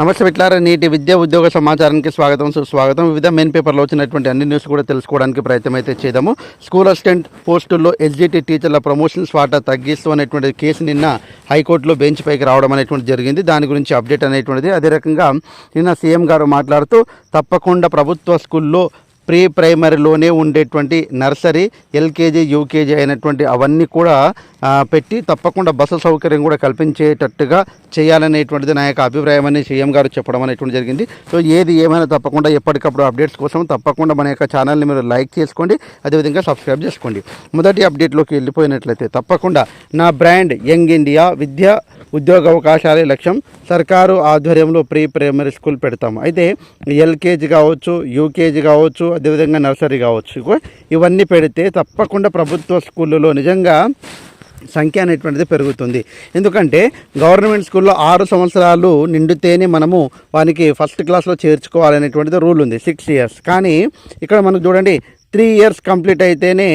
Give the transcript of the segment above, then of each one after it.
నమస్తే మిట్లారా నేటి విద్యా ఉద్యోగ సమాచారానికి స్వాగతం సుస్వాగతం. వివిధ మెయిన్ పేపర్లో వచ్చినటువంటి అన్ని న్యూస్ కూడా తెలుసుకోవడానికి ప్రయత్నం అయితే చేద్దాము. స్కూల్ అసిస్టెంట్ పోస్టుల్లో ఎస్జిటి టీచర్ల ప్రమోషన్స్ వాటా తగ్గిస్తూ అనేటువంటి కేసు నిన్న హైకోర్టులో బెంచ్ పైకి రావడం అనేటువంటి జరిగింది. దాని గురించి అప్డేట్ అనేటువంటిది. అదే రకంగా నిన్న సీఎం గారు మాట్లాడుతూ తప్పకుండా ప్రభుత్వ స్కూల్లో ప్రీ ప్రైమరీలోనే ఉండేటువంటి నర్సరీ ఎల్కేజీ యూకేజీ అయినటువంటి అవన్నీ కూడా పెట్టి తప్పకుండా బస్సు సౌకర్యం కూడా కల్పించేటట్టుగా చేయాలనేటువంటిది నా యొక్క అభిప్రాయం అని సీఎం గారు చెప్పడం అనేటువంటి జరిగింది. సో ఏది ఏమైనా తప్పకుండా ఎప్పటికప్పుడు అప్డేట్స్ కోసం తప్పకుండా మన యొక్క ఛానల్ని మీరు లైక్ చేసుకోండి అదేవిధంగా సబ్స్క్రైబ్ చేసుకోండి. మొదటి అప్డేట్లోకి వెళ్ళిపోయినట్లయితే తప్పకుండా నా బ్రాండ్ యంగ్ ఇండియా విద్య ఉద్యోగ అవకాశాలే లక్ష్యం. సర్కారు ఆధ్వర్యంలో ప్రీ ప్రైమరీ స్కూల్ పెడతాము. అయితే ఎల్కేజీ కావచ్చు యూకేజీ కావచ్చు అదేవిధంగా నర్సరీ కావచ్చు. ఇవన్నీ పెడితే తప్పకుండా ప్రభుత్వ స్కూళ్ళలో నిజంగా సంఖ్య అనేటువంటిది పెరుగుతుంది. ఎందుకంటే గవర్నమెంట్ స్కూల్లో ఆరు సంవత్సరాలు నిండితేనే మనము వానికి ఫస్ట్ క్లాస్లో చేర్చుకోవాలనేటువంటిది రూల్ ఉంది సిక్స్ ఇయర్స్. కానీ ఇక్కడ మనకు చూడండి త్రీ ఇయర్స్ కంప్లీట్ అయితేనే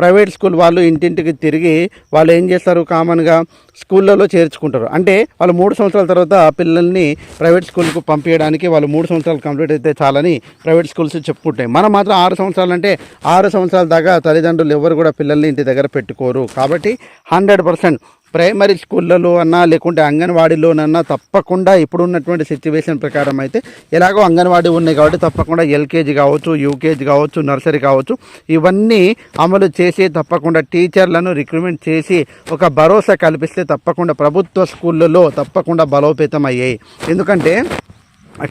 ప్రైవేట్ స్కూల్ వాళ్ళు ఇంటింటికి తిరిగి వాళ్ళు ఏం చేస్తారు కామన్గా స్కూళ్ళలో చేర్చుకుంటారు. అంటే వాళ్ళు మూడు సంవత్సరాల తర్వాత పిల్లల్ని ప్రైవేట్ స్కూల్కు పంపించడానికి వాళ్ళు మూడు సంవత్సరాలు కంప్లీట్ అయితే చాలని ప్రైవేట్ స్కూల్స్ చెప్పుకుంటాయి. మనం మాత్రం ఆరు సంవత్సరాలు అంటే ఆరు సంవత్సరాల దాకా తల్లిదండ్రులు ఎవరు కూడా పిల్లల్ని ఇంటి దగ్గర పెట్టుకోరు. కాబట్టి హండ్రెడ్ పర్సెంట్ ప్రైమరీ స్కూళ్ళలో అన్నా లేకుంటే అంగన్వాడీలోనన్నా తప్పకుండా ఇప్పుడు ఉన్నటువంటి సిచ్యువేషన్ ప్రకారం అయితే ఎలాగో అంగన్వాడీ ఉన్నాయి కాబట్టి తప్పకుండా ఎల్కేజీ కావచ్చు యూకేజీ కావచ్చు నర్సరీ కావచ్చు ఇవన్నీ అమలు చేసి తప్పకుండా టీచర్లను రిక్రూట్మెంట్ చేసి ఒక భరోసా కల్పిస్తే తప్పకుండా ప్రభుత్వ స్కూళ్ళలో తప్పకుండా బలోపేతం అయ్యాయి. ఎందుకంటే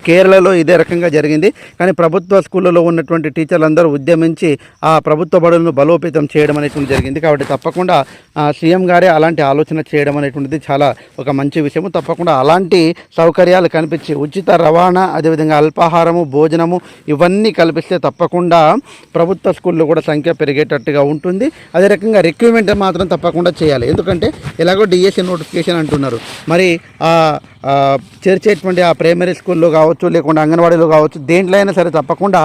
కేరళలో ఇదే రకంగా జరిగింది. కానీ ప్రభుత్వ స్కూళ్ళలో ఉన్నటువంటి టీచర్లందరూ ఉద్యమించి ఆ ప్రభుత్వ బడులను బలోపేతం చేయడం అనేటువంటి జరిగింది. కాబట్టి తప్పకుండా సీఎం గారే అలాంటి ఆలోచన చేయడం అనేటువంటిది చాలా ఒక మంచి విషయము. తప్పకుండా అలాంటి సౌకర్యాలు కనిపించి ఉచిత రవాణా అదేవిధంగా అల్పాహారము భోజనము ఇవన్నీ కల్పిస్తే తప్పకుండా ప్రభుత్వ స్కూల్లో కూడా సంఖ్య పెరిగేటట్టుగా ఉంటుంది. అదే రకంగా రిక్రూట్మెంట్ మాత్రం తప్పకుండా చేయాలి. ఎందుకంటే ఎలాగో డిఎస్సి నోటిఫికేషన్ అంటున్నారు. మరి చేర్చేటువంటి ఆ ప్రైమరీ స్కూల్లో కావచ్చు లేకుంటే అంగన్వాడీలో కావచ్చు దేంట్లో అయినా సరే తప్పకుండా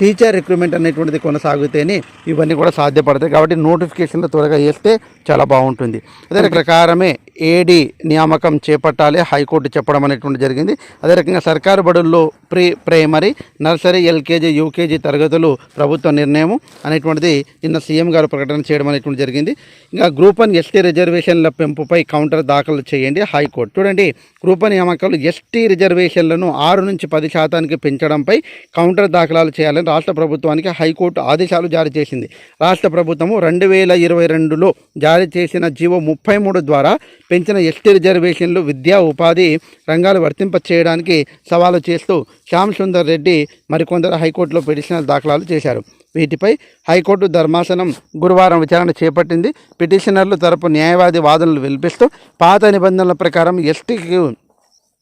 టీచర్ రిక్రూట్మెంట్ అనేటువంటిది కొనసాగితేనే ఇవన్నీ కూడా సాధ్యపడతాయి. కాబట్టి నోటిఫికేషన్లు త్వరగా వేస్తే చాలా బాగుంటుంది. అదే ప్రకారమే ఏడి నియామకం చేపట్టాలి హైకోర్టు చెప్పడం అనేటువంటి జరిగింది. అదే రకంగా సర్కారు బడుల్లో pre primary nursery LKG UKG తరగతులు ప్రభుత్వ నిర్ణయం అనేటువంటిది నిన్న సీఎం గారు ప్రకటన చేయడం అనేటువంటి జరిగింది. ఇంకా గ్రూప్ వన్ ఎస్టీ రిజర్వేషన్ల పెంపుపై కౌంటర్ దాఖలు చేయండి హైకోర్టు. చూడండి గ్రూప్ వన్ నియామకాలు ఎస్టీ రిజర్వేషన్లను ఆరు నుంచి పది శాతానికి పెంచడంపై కౌంటర్ దాఖలాలు చేయాలని రాష్ట్ర ప్రభుత్వానికి హైకోర్టు ఆదేశాలు జారీ చేసింది. రాష్ట్ర ప్రభుత్వము రెండు వేల ఇరవై రెండులో జారీ చేసిన జీవో ముప్పై మూడు ద్వారా పెంచిన ఎస్టీ రిజర్వేషన్లు విద్యా ఉపాధి రంగాలు వర్తింప చేయడానికి సవాలు చేస్తూ శ్యామ్ సుందర్ రెడ్డి మరికొందరు హైకోర్టులో పిటిషనల్ దాఖలాలు చేశారు. వీటిపై హైకోర్టు ధర్మాసనం గురువారం విచారణ చేపట్టింది. పిటిషనర్లు తరపు న్యాయవాది వాదనలు వినిపిస్తూ పాత నిబంధనల ప్రకారం ఎస్టీకి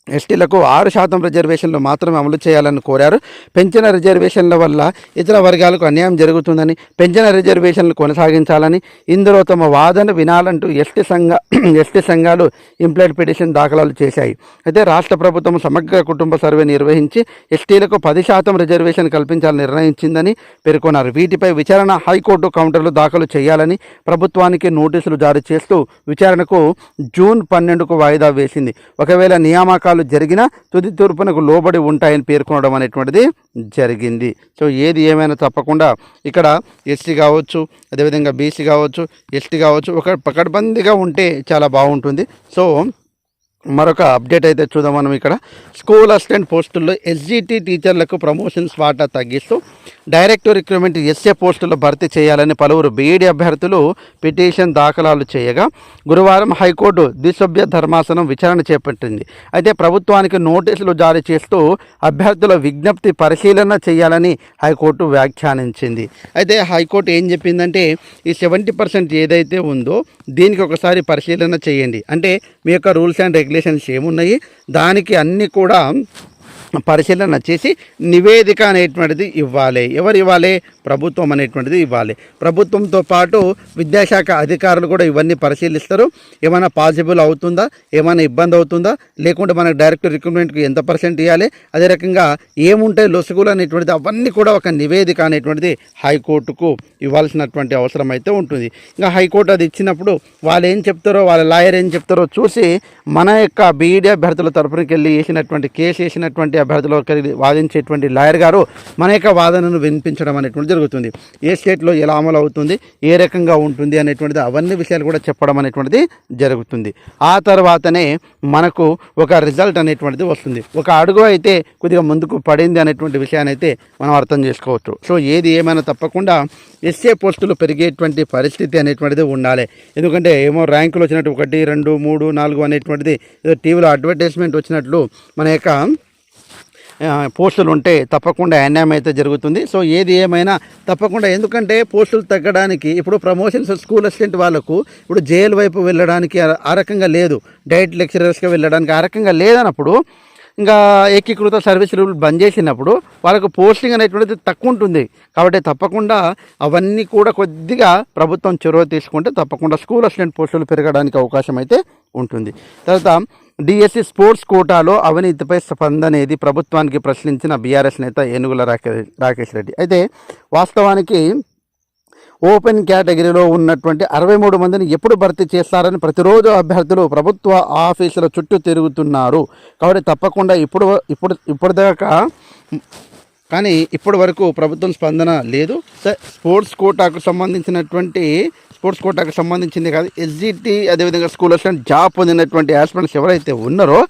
ఎస్టీలకు ఆరు శాతం రిజర్వేషన్లు మాత్రమే అమలు చేయాలని కోరారు. పెంచిన రిజర్వేషన్ల వల్ల ఇతర వర్గాలకు అన్యాయం జరుగుతుందని పెంచిన రిజర్వేషన్లు కొనసాగించాలని ఇందులో తమ వాదన వినాలంటూ ఎస్టీ సంఘ ఎస్టీ సంఘాలు ఇంప్లాయిడ్ పిటిషన్ దాఖలాలు చేశాయి. అయితే రాష్ట్ర ప్రభుత్వం సమగ్ర కుటుంబ సర్వే నిర్వహించి ఎస్టీలకు పది శాతం రిజర్వేషన్ కల్పించాలని నిర్ణయించిందని పేర్కొన్నారు. వీటిపై విచారణ హైకోర్టు కౌంటర్లు దాఖలు చేయాలని ప్రభుత్వానికి నోటీసులు జారీ చేస్తూ విచారణకు జూన్ పన్నెండుకు వాయిదా వేసింది. ఒకవేళ నియామకాలు జరిగినా తుది తూర్పునకు లోబడి ఉంటాయని పేర్కొనడం అనేటువంటిది జరిగింది. సో ఏది ఏమైనా తప్పకుండా ఇక్కడ ఎస్సీ కావచ్చు అదేవిధంగా బీసీ కావచ్చు ఎస్టీ కావచ్చు ఒక పకడ్బందీగా ఉంటే చాలా బాగుంటుంది. సో మరొక అప్డేట్ అయితే చూద్దాం మనం ఇక్కడ. స్కూల్ అసిస్టెంట్ పోస్టుల్లో ఎస్జిటి టీచర్లకు ప్రమోషన్స్ వాటా తగ్గిస్తూ డైరెక్ట్ రిక్రూట్మెంట్ ఎస్ఏ పోస్టుల్లో భర్తీ చేయాలని పలువురు బీఈడి అభ్యర్థులు పిటిషన్ దాఖలాలు చేయగా గురువారం హైకోర్టు ద్విసభ్య ధర్మాసనం విచారణ చేపట్టింది. అయితే ప్రభుత్వానికి నోటీసులు జారీ చేస్తూ అభ్యర్థుల విజ్ఞప్తి పరిశీలన చేయాలని హైకోర్టు వ్యాఖ్యానించింది. అయితే హైకోర్టు ఏం చెప్పిందంటే ఈ సెవెంటీ పర్సెంట్ ఏదైతే ఉందో దీనికి ఒకసారి పరిశీలన చేయండి. అంటే మీ యొక్క రూల్స్ అండ్ రెగ్యులేషన్స్ ఏమున్నాయి? దానికి అన్నీ కూడా పరిశీలన చేసి నివేదిక అనేటువంటిది ఇవ్వాలి. ఎవరు ఇవ్వాలి? ప్రభుత్వం అనేటువంటిది ఇవ్వాలి. ప్రభుత్వంతో పాటు విద్యాశాఖ అధికారులు కూడా ఇవన్నీ పరిశీలిస్తారు. ఏమైనా పాసిబుల్ అవుతుందా? ఏమైనా ఇబ్బంది అవుతుందా? లేకుంటే మనకు డైరెక్ట్ రిక్రూట్మెంట్కి ఎంత పర్సెంట్ ఇవ్వాలి అదే రకంగా ఏముంటాయి లొసుగులు అనేటువంటిది అవన్నీ కూడా ఒక నివేదిక అనేటువంటిది హైకోర్టుకు ఇవ్వాల్సినటువంటి అవసరం అయితే ఉంటుంది. ఇంకా హైకోర్టు అది ఇచ్చినప్పుడు వాళ్ళు ఏం చెప్తారో వాళ్ళ లాయర్ ఏం చెప్తారో చూసి మన యొక్క బీఈడీ అభ్యర్థుల తరఫునకి వెళ్ళి వేసినటువంటి కేసు వేసినటువంటి అభ్యర్థులు వాదించేటువంటి లాయర్ గారు మన యొక్క వాదనను వినిపించడం అనేటువంటిది జరుగుతుంది. ఏ స్టేట్లో ఎలా అమలు అవుతుంది ఏ రకంగా ఉంటుంది అనేటువంటిది అవన్నీ విషయాలు కూడా చెప్పడం అనేటువంటిది జరుగుతుంది. ఆ తర్వాతనే మనకు ఒక రిజల్ట్ అనేటువంటిది వస్తుంది. ఒక అడుగు అయితే కొద్దిగా ముందుకు పడింది అనేటువంటి విషయాన్ని అయితే మనం అర్థం చేసుకోవచ్చు. సో ఏది ఏమైనా తప్పకుండా ఎస్ఏ పోస్టులు పెరిగేటువంటి పరిస్థితి అనేటువంటిది ఉండాలి. ఎందుకంటే ఏమో ర్యాంకులు వచ్చినట్టు ఒకటి రెండు మూడు నాలుగు అనేటువంటిది ఏదో టీవీలో అడ్వర్టైజ్మెంట్ వచ్చినట్లు మన యొక్క పోస్టులు ఉంటే తప్పకుండా అన్యాయం అయితే జరుగుతుంది. సో ఏది ఏమైనా తప్పకుండా ఎందుకంటే పోస్టులు తగ్గడానికి ఇప్పుడు ప్రమోషన్స్ స్కూల్ అసిస్టెంట్ వాళ్ళకు ఇప్పుడు జైలు వైపు వెళ్ళడానికి ఆ- ఆ రకంగా లేదు. డైట్ లెక్చరర్స్గా వెళ్ళడానికి ఆ రకంగా లేదన్నప్పుడు ఇంకా ఏకీకృత సర్వీస్ రూల్ బంద్ చేసినప్పుడు వాళ్ళకు పోస్టింగ్ అనేటువంటిది తక్కువ ఉంటుంది. కాబట్టి తప్పకుండా అవన్నీ కూడా కొద్దిగా ప్రభుత్వం చొరవ తీసుకుంటే తప్పకుండా స్కూల్ అసిస్టెంట్ పోస్టులు పెరగడానికి అవకాశం అయితే ఉంటుంది. తర్వాత డిఎస్సి స్పోర్ట్స్ కోటాలో అవినీతిపై స్పందన అనేది ప్రభుత్వానికి ప్రశ్నించిన బీఆర్ఎస్ నేత ఏనుగుల రాకేష్ రాకేష్ రెడ్డి. అయితే వాస్తవానికి ఓపెన్ కేటగిరీలో ఉన్నటువంటి అరవై మూడు మందిని ఎప్పుడు భర్తీ చేస్తారని ప్రతిరోజు అభ్యర్థులు ప్రభుత్వ ఆఫీసుల చుట్టూ తిరుగుతున్నారు. కాబట్టి తప్పకుండా ఇప్పుడు ఇప్పుడు ఇప్పటిదాకా కానీ ఇప్పటి వరకు ప్రభుత్వం స్పందన లేదు. స్పోర్ట్స్ కోటాకు సంబంధించినటువంటి స్పోర్ట్స్ కోటాకు సంబంధించింది కాదు. ఎస్జిటి అదేవిధంగా స్కూల్ అసిస్టెంట్ జాబ్ పొందినటువంటి ఆస్పిరెంట్స్ ఎవరైతే ఉన్నారో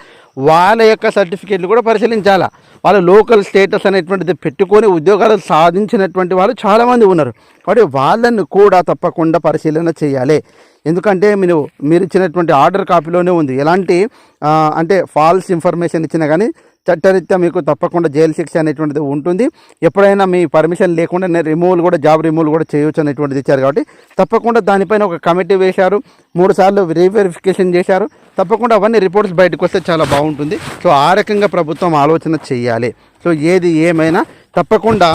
వాళ్ళ యొక్క సర్టిఫికేట్లు కూడా పరిశీలించాలా? వాళ్ళు లోకల్ స్టేటస్ అనేటువంటిది పెట్టుకొని ఉద్యోగాలు సాధించినటువంటి వాళ్ళు చాలామంది ఉన్నారు. కాబట్టి వాళ్ళని కూడా తప్పకుండా పరిశీలన చేయాలి. ఎందుకంటే మీరు మీరు ఇచ్చినటువంటి ఆర్డర్ కాపీలోనే ఉంది. ఎలాంటి అంటే ఫాల్స్ ఇన్ఫర్మేషన్ ఇచ్చినా కానీ చట్టరీత్యా మీకు తప్పకుండా జైలు శిక్ష అనేటువంటిది ఉంటుంది. ఎప్పుడైనా మీ పర్మిషన్ లేకుండా నేను రిమూవల్ కూడా జాబ్ రిమూవల్ కూడా చేయొచ్చు అనేటువంటిది ఇచ్చారు కాబట్టి తప్పకుండా దానిపైన ఒక కమిటీ వేశారు. మూడు సార్లు రీవెరిఫికేషన్ చేశారు. తప్పకుండా అవన్నీ రిపోర్ట్స్ బయటకు వస్తే చాలా బాగుంటుంది. సో ఆ రకంగా ప్రభుత్వం ఆలోచన చేయాలి. సో ఏది ఏమైనా తప్పకుండా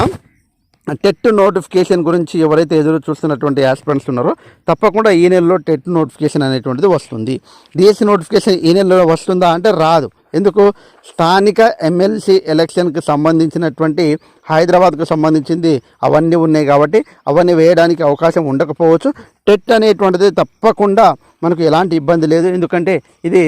టెట్ నోటిఫికేషన్ గురించి ఎవరైతే ఎదురు చూస్తున్నటువంటి ఆస్పిరెంట్స్ ఉన్నారో తప్పకుండా ఈ నెలలో టెట్ నోటిఫికేషన్ అనేటువంటిది వస్తుంది. డిఎస్సి నోటిఫికేషన్ ఈ నెలలో వస్తుందా అంటే రాదు. ఎందుకు? స్థానిక ఎమ్మెల్సీ ఎలక్షన్కి సంబంధించినటువంటి హైదరాబాద్కు సంబంధించింది అవన్నీ ఉన్నాయి కాబట్టి అవన్నీ వేయడానికి అవకాశం ఉండకపోవచ్చు. టెట్ అనేటువంటిది తప్పకుండా మనకు ఎలాంటి ఇబ్బంది లేదు. ఎందుకంటే ఇది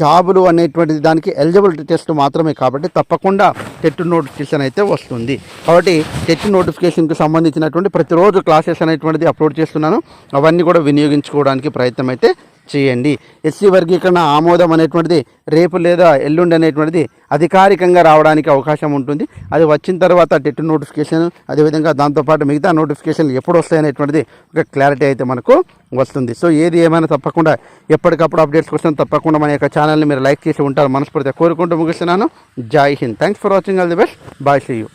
జాబులు అనేటువంటిది దానికి ఎలిజిబిలిటీ టెస్ట్ మాత్రమే కాబట్టి తప్పకుండా టెట్ నోటిఫికేషన్ అయితే వస్తుంది. కాబట్టి టెట్ నోటిఫికేషన్కి సంబంధించినటువంటి ప్రతిరోజు క్లాసెస్ అనేటువంటిది అప్లోడ్ చేస్తున్నాను. అవన్నీ కూడా వినియోగించుకోవడానికి ప్రయత్నం అయితే చేయండి. ఎస్సీ వర్గీకరణ ఆమోదం అనేటువంటిది రేపు లేదా ఎల్లుండి అనేటువంటిది అధికారికంగా రావడానికి అవకాశం ఉంటుంది. అది వచ్చిన తర్వాత టెట్ నోటిఫికేషన్ అదేవిధంగా దాంతోపాటు మిగతా నోటిఫికేషన్లు ఎప్పుడు వస్తాయనేటువంటిది ఒక క్లారిటీ అయితే మనకు వస్తుంది. సో ఏది ఏమైనా తప్పకుండా ఎప్పటికప్పుడు అప్డేట్స్ కోసం తప్పకుండా మన యొక్క ఛానల్ని మీరు లైక్ చేసి ఉంటారు. మనస్ఫూర్తిగా కోరుకుంటూ ముగిస్తున్నాను. జై Hind. Thanks for watching all the best bye see you